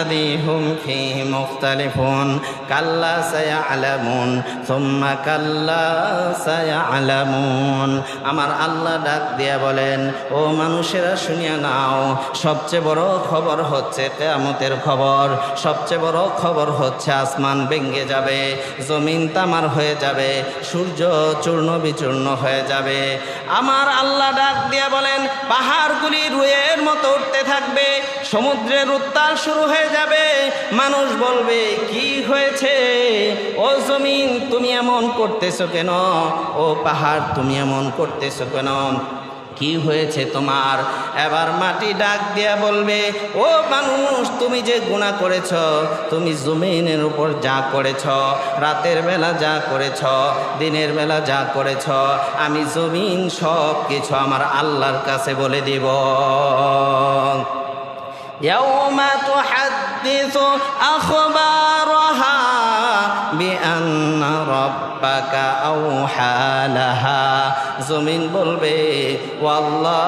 আল্লাযী হুম ফীহি মুখতালিফুন কাল্লা সায়ালামুন, সুম্মা কাল্লা সায়ালামুন। আমার আল্লাহ ডাক দিয়া বলেন, ও মানুষেরা শুনিয়া নাও, সবচেয়ে বড় খবর হচ্ছে কেয়ামতের খবর। সবচেয়ে বড় খবর হচ্ছে আসমান ভেঙ্গে যাবে, জমিন তামার হয়ে যাবে, সূর্য চূর্ণ বিচূর্ণ হয়ে যাবে। আমার আল্লাহ ডাক দিয়া বলেন, পাহাড়গুলি রুয়ের মতো উঠতে থাকবে, সমুদ্রের উত্তাল শুরু হয়ে যাবে। মানুষ বলবে, কি হয়েছে ও জমিন তুমি এমন করতেছো কেন ও পাহাড় তুমি এমন করতেছো কেন কি হয়েছে তোমার এবার মাটি ডাক দিয়া বলবে ও মানুষ তুমি যে গুণা করেছ তুমি জমিনের উপর যা করেছ রাতের বেলা যা করেছ দিনের বেলা যা করেছ আমি জমিন সব কিছু আমার আল্লাহর কাছে বলে দিব يوم تحدث أخبارها بأن ربك أوحى لها জমিন বলবে ওয়াল্লাহ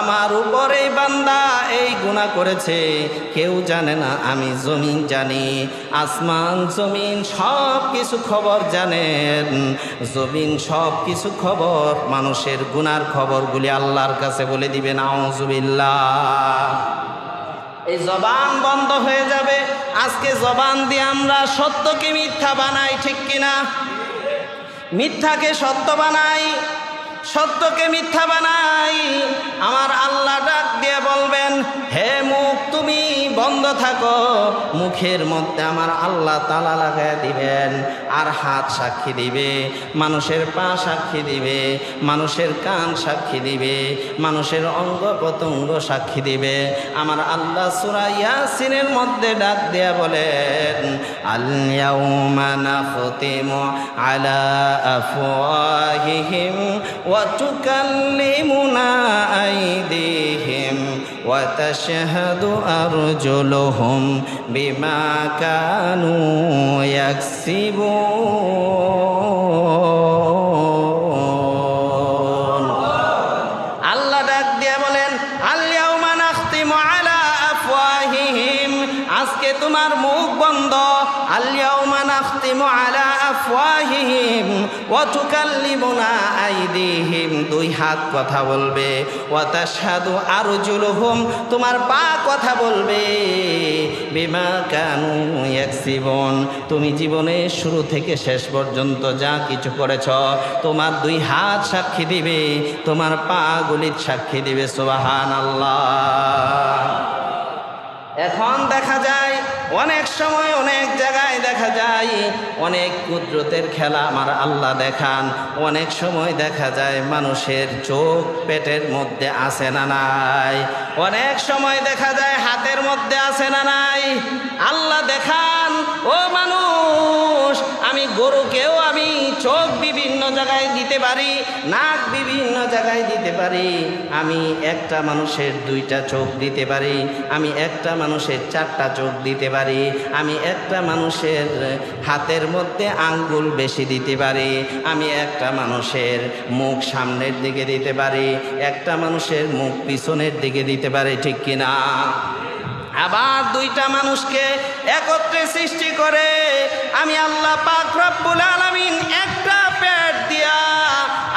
আমার উপরে বান্দা এই গুণা করেছে কেউ জানে না আমি জমিন জানি আসমান জমিন সব কিছু খবর জানেন জমিন সব কিছু খবর মানুষের গুনার খবরগুলি আল্লাহর কাছে বলে দিবেন আউজুবিল্লাহ এই জবান বন্ধ হয়ে যাবে আজকে জবান দিয়ে আমরা সত্যকে মিথ্যা বানাই, ঠিক কিনা? মিথ্যাকে সত্য বানাই, সত্যকে মিথ্যা বানাই। আমার আল্লাহ ডাক দিয়ে বলবেন, হে মুখ, তুমি বন্ধ থাকো, মুখের মধ্যে আমার আল্লাহ তালা লাগায় দিবেন, আর হাত সাক্ষী দিবে, মানুষের পা সাক্ষী দিবে, মানুষের কান সাক্ষী দিবে, মানুষের অঙ্গ প্রত্যঙ্গ সাক্ষী দিবে। আমার আল্লাহ সুরা ইয়াসিনের মধ্যে ডাক দেয়া বলেন আল্লাউমা নাখতিমু আলা আফওয়াহিহিম ওয়া তুকাল্লিমুনা আইদিহিম ওয়া তাশহাদু আরজুলুহুম বিমা কানু আফওয়াহিহিম ওয়া তুকাল্লিমুনা আইদিহিম, দুই হাত কথা বলবে। ওয়া তাশহাদু আরজুলুহুম, তোমার পা কথা বলবে। বিমা কানু ইয়াকসিবুন, তুমি জীবনে শুরু থেকে শেষ পর্যন্ত যা কিছু করেছ, তোমার দুই হাত সাক্ষী দিবে, তোমার পা গুলির সাক্ষী দিবে আল্লাহ এখন দেখা অনেক সময় অনেক জায়গায় দেখা যায়, অনেক কুদরতের খেলা আমার আল্লাহ দেখান, অনেক সময় দেখা যায় মানুষের চোখ পেটের মধ্যে আসে না নাই, অনেক সময় দেখা যায় হাতের মধ্যে আসে না নাই, আল্লাহ দেখান, ও মানুষ আমি গরুকেও আমি চোখ বিভিন্ন জায়গায় দিতে পারি, নাক বিভিন্ন জায়গায় দিতে পারি। আমি একটা মানুষের দুইটা চোখ দিতে পারি, আমি একটা মানুষের চারটা চোখ দিতে পারি, আমি একটা মানুষের হাতের মধ্যে আঙ্গুল বেশি দিতে পারি, আমি একটা মানুষের মুখ সামনের দিকে দিতে পারি, একটা মানুষের মুখ পিছনের দিকে দিতে পারি, ঠিক কিনা? আবার দুইটা মানুষকে একত্রে সৃষ্টি করে, আমি আল্লাহ পাক রব্বুল আলামিন একটা পেট দিয়া,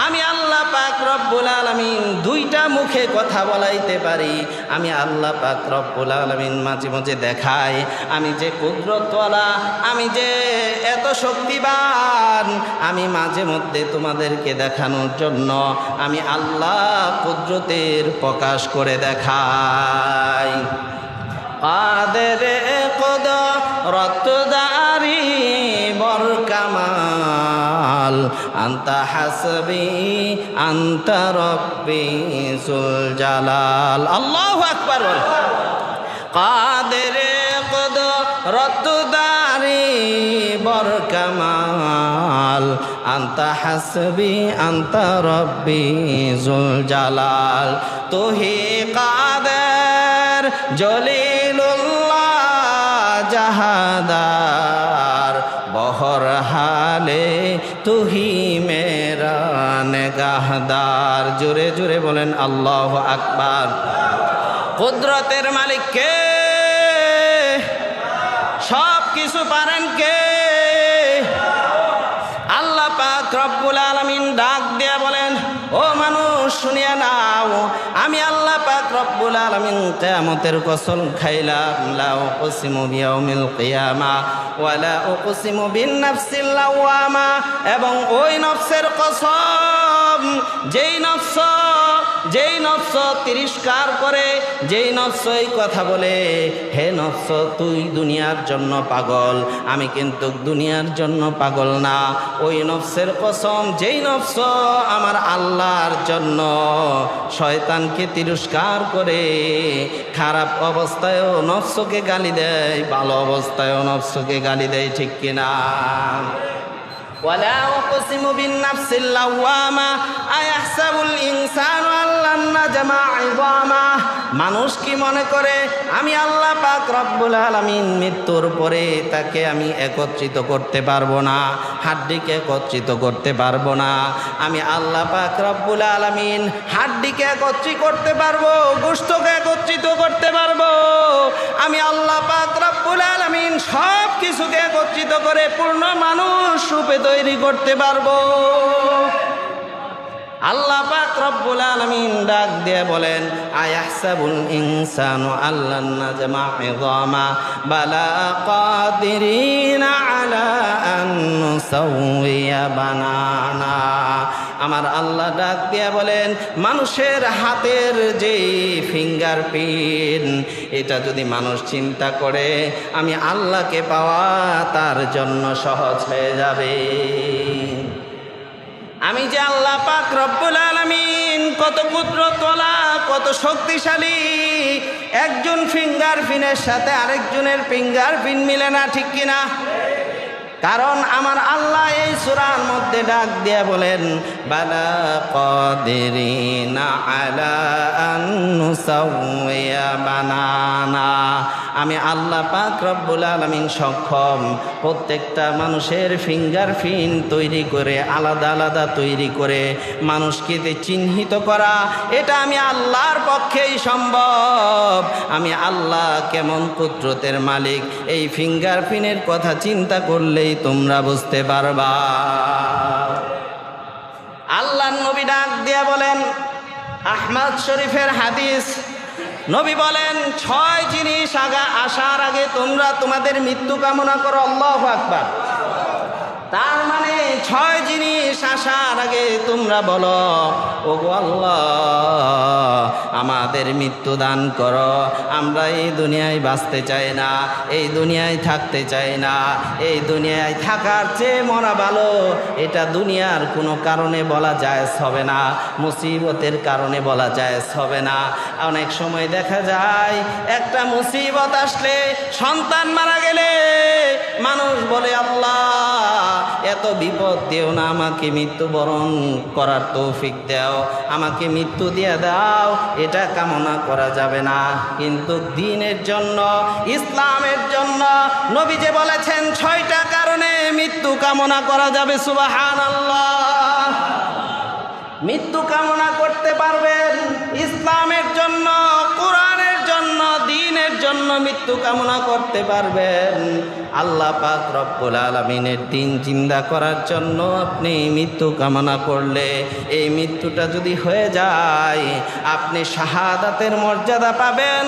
আমি আল্লাহ পাক রব্বুল আলামিন দুইটা মুখে কথা বলাইতে পারি। আমি আল্লাহ পাক রব্বুল আলামিন মাঝে মাঝে দেখাই, আমি যে কুদরতওয়ালা, আমি যে এত শক্তিবান, আমি মাঝে মধ্যে তোমাদেরকে দেখানোর জন্য আমি আল্লাহ কুদরতের প্রকাশ করে দেখাই। কাদের কদ রতদারি বর কামাল আন্তা হাসবি, আন্তা রব্বি সুল জালাল। আল্লাহু আকবার বল। কাদের কদ রতদারি বর কামাল আন্তা হাসবি, আন্তা রব্বি জুল জালাল। তুহি কাদের জলিলুল্লাহ জাহাদার বহর হালে তুহি মেরা নেগাহদার জোরে জোরে বলেন আল্লাহ আকবার। কুদরতের মালিক কে? সব কিছু পারেন কে? আল্লাহ পাক রব্বুল আলামিন ডাক দিয়া বলেন, ও মানুষ, শুনিয়া পাক রব্বুল আলামিন কিয়ামতের কসম খাইলাম, লা উকসিমু বিয়াউমিল কিয়ামা ওয়ালা উকসিমু বিন নাফসিল লাওয়ামা এবং ওই নফসের কসম, যেই নফস যেই নফস তিরস্কার করে যেই নফস এই কথা বলে হে নফস তুই দুনিয়ার জন্য পাগল আমি কিন্তু দুনিয়ার জন্য পাগল না ওই নফসের কসম যেই নফস আমার আল্লাহর জন্য শয়তানকে তিরস্কার করে খারাপ অবস্থায়ও নফসকে গালি দেয় ভালো অবস্থায়ও নফসকে গালি দেয় ঠিক কিনা ولا أقسم بالنفس اللوامة মানুষ কি মনে করে? আমি আল্লাহ পাক রব্বুল আলামিন মৃত্যুর পরে তাকে আমি একত্রিত করতে পারব না, হাড্ডিকে একত্রিত করতে পারব না। আমি আল্লাহ পাক রব্বুল আলামিন হাড্ডিকে একত্রিত করতে পারব গোস্তকে একত্রিত করতে পারব। আমি আল্লাহ পাক রব্বুল আলামিন সব কিছুকে একত্রিত করে পূর্ণ মানুষ রূপে তৈরি করতে পারব। আল্লাহ পাক রব্বুল আলামিন ডাক দিয়ে বলেন, আয়াহসাবুল ইনসানু আল্লান নাজমা ইযামা বালা কাদিরিনা আলা আন নুসাউইয়া বানানা। আমার আল্লাহ ডাক দিয়ে বলেন, মানুষের হাতের যে ফিঙ্গার প্রিন্ট এটা যদি মানুষ চিন্তা করে, আমি আল্লাহকে পাওয়া তার জন্য সহজ হয়ে যাবে। আমি যে আল্লাহ পাক রব্বুল আলামিন কত কুদরতওয়ালা কত শক্তিশালী। একজন ফিঙ্গার ফিনের সাথে আরেকজনের ফিঙ্গার ফিন মিলে না, ঠিক কিনা? কারণ আমার আল্লাহ এই সুরার মধ্যে ডাক দিয়ে বলেন, বালা কদিরিনা আলা বানানা। আমি আল্লাহ পাক রব্বুল আলামিন সক্ষম। প্রত্যেকটা মানুষের ফিঙ্গার ফিন তৈরি করে, আলাদা আলাদা তৈরি করে, মানুষকে চিহ্নিত করা, এটা আমি আল্লাহর পক্ষেই সম্ভব। আমি আল্লাহ কেমন কুদরতের মালিক, এই ফিঙ্গার ফিনের কথা চিন্তা করলেই তোমরা বুঝতে পারবা। আল্লাহ নবী ডাক দিয়া বলেন, আহমদ শরীফের হাদিস নবী বলেন, ছয় জিনিস আগা আসার আগে তোমরা তোমাদের মৃত্যু কামনা করো, আল্লাহ আকবার। তার মানে ছয় জিনিস আসার আগে তোমরা বলো ও আল্লাহ আমাদের মৃত্যু দান করো। আমরা এই দুনিয়ায় বাঁচতে চাই না, এই দুনিয়ায় থাকতে চাই না। এই দুনিয়ায় থাকার চেয়ে মরা ভালো, এটা দুনিয়ার কোনো কারণে বলা যায় হবে না, মুসিবতের কারণে বলা যায় হবে না। অনেক সময় দেখা যায়, একটা মুসিবত আসলে সন্তান মারা গেলে মানুষ বলে, আল্লাহ, এত বিপদ দেও না, আমাকে মৃত্যুবরণ করার তৌফিক দাও, আমাকে মৃত্যু দিয়ে দাও। এটা কামনা করা যাবে না। কিন্তু দিনের জন্য, ইসলামের জন্য নবী যে বলেছেন, ছয়টা কারণে মৃত্যু কামনা করা যাবে সুবাহান মৃত্যু কামনা করতে পারবেন, ইসলামের জন্য জন্য মৃত্যু কামনা করতে পারবেন। আল্লাহ পাক রব্বুল আলমিনের দিন চিন্তা করার জন্য আপনি মৃত্যু কামনা করলে এই মৃত্যুটা যদি হয়ে যায়, আপনি শাহাদাতের মর্যাদা পাবেন।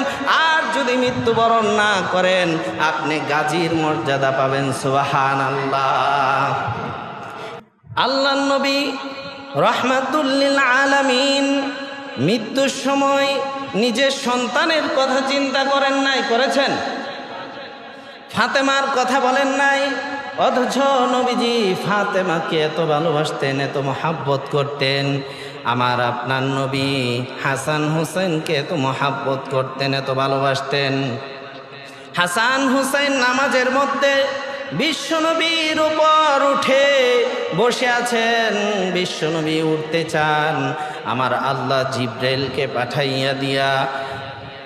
আর যদি মৃত্যুবরণ না করেন, আপনি গাজীর মর্যাদা পাবেন। সুবাহান আল্লাহ আল্লাহ নবী রহমাতুল্লিল আলামিন মৃত্যুর সময় নিজের সন্তানের কথা চিন্তা করেন নাই, করেছেন? ফাতেমার কথা বলেন নাই, অথচ নবীজি ফাতেমাকে এত ভালোবাসতেন, এত মহাব্বত করতেন। আমার আপনার নবী হাসান হোসেনকে এত মহাব্বত করতেন, এত ভালোবাসতেন। হাসান হুসেন নামাজের মধ্যে বিশ্বনবীর উপর উঠে বসে আছেন, বিশ্বনবী উঠতে চান। আমার আল্লাহ জিব্রাইলকে পাঠাইয়া দিয়া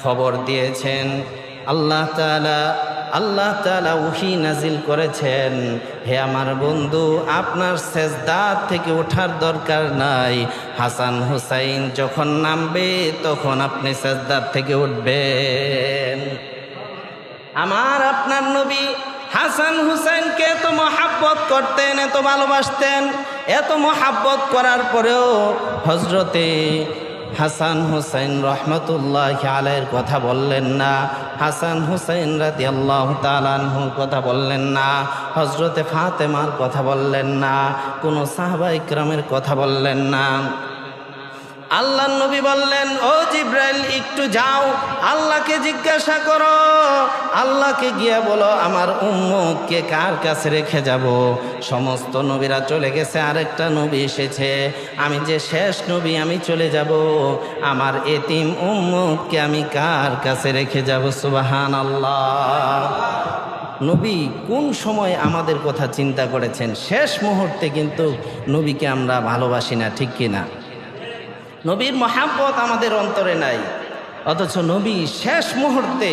খবর দিয়েছেন। আল্লাহ তাআলা, আল্লাহ তালা উহি নাজিল করেছেন। হে আমার বন্ধু, আপনার সেজদার থেকে ওঠার দরকার নাই। হাসান হুসাইন যখন নামবে, তখন আপনি সেজদার থেকে উঠবেন। আমার আপনার নবী হাসান হুসেনকে এত মহাব্বত করতেন, এত ভালোবাসতেন, এত মহাব্বত করার পরেও হজরতে হাসান হুসাইন রহমতুল্লাহ আলাইয়ের কথা বললেন না, হাসান হুসাইন রাতি আল্লাহ তালানহুর কথা বললেন না হজরতে ফাতেমার কথা বললেন না, কোনো সাহবা ইকরামের কথা বললেন না। আল্লাহ নবী বললেন, ও জিব্রাইল, একটু যাও। আল্লাহকে জিজ্ঞাসা করো। আল্লাহকে গিয়ে বলো, আমার উম্মতকে কার কাছে রেখে যাব? সমস্ত নবীরা চলে গেছে, আরেকটা নবী এসেছে। আমি যে শেষ নবী, আমি চলে যাব। আমার এতিম উম্মতকে আমি কার কাছে রেখে যাব? সুবাহান আল্লাহ নবী কোন সময় আমাদের কথা চিন্তা করেছেন? শেষ মুহূর্তে কিন্তু নবীকে আমরা ভালোবাসি না, ঠিক কিনা? নবীর মহাব্বত আমাদের অন্তরে নাই। অথচ নবী শেষ মুহূর্তে,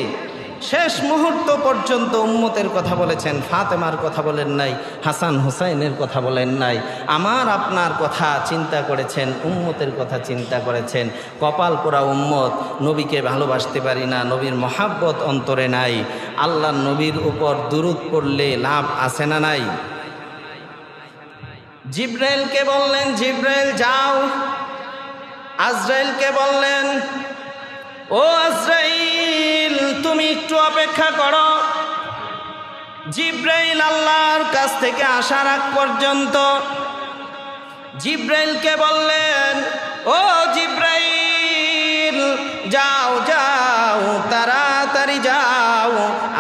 শেষ মুহূর্ত পর্যন্ত উম্মতের কথা বলেছেন, ফাতেমার কথা বলেন নাই, হাসান হুসাইনের কথা বলেন নাই। আমার আপনার কথা চিন্তা করেছেন, উম্মতের কথা চিন্তা করেছেন। কপাল পোড়া উম্মত, নবীকে ভালোবাসতে পারি না, নবীর মহাব্বত অন্তরে নাই। আল্লাহ নবীর উপর দুরুদ পড়লে লাভ আছে না নাই? জিব্রাইলকে বললেন, জিব্রাইল, যাও। আজরাইলকে বললেন, ও আজরাইল, তুমি একটু অপেক্ষা করো। জিব্রাইল আল্লাহর কাছ থেকে আসার আগ পর্যন্ত জিব্রাইলকে বললেন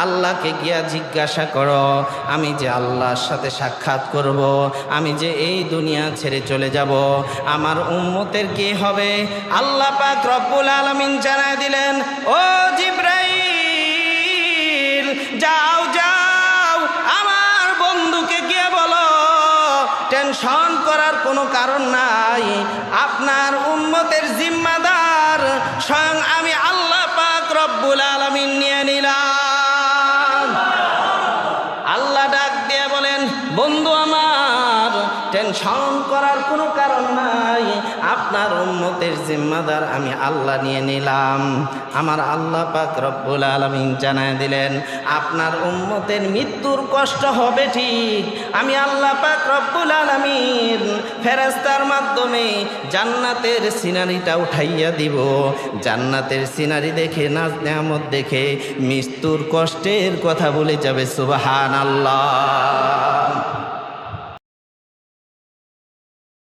আল্লাহকে গিয়া জিজ্ঞাসা করো, আমি যে আল্লাহর সাথে সাক্ষাৎ করব। আমি যে এই দুনিয়া ছেড়ে চলে যাব, আমার উম্মতের কি হবে আল্লাহ পাক রব্বুল আলমিন জানায় দিলেন, ও জিব্রাইল, যাও যাও, আমার বন্ধুকে গিয়ে বলো, টেনশন করার কোনো কারণ নাই, আপনার উম্মতের জিম্মাদার, স্বয়ং আমি আল্লাহ পাক রব্বুল আলমিন নিয়ে নাই। আপনার উম্মতের জিম্মাদার আমি আল্লাহ নিয়ে নিলাম। আমার আল্লাহ পাক রব্বুল আলমিন জানায় দিলেন, আপনার উম্মতের মৃত্যুর কষ্ট হবে ঠিক। আমি আল্লাহ পাক রব্বুল আলমিন ফেরেস্তার মাধ্যমে জান্নাতের সিনারিটা উঠাইয়া দিব। জান্নাতের সিনারি দেখে নাচ নেয়ামত দেখে মৃত্যুর কষ্টের কথা বলে যাবে সুবাহান আল্লাহ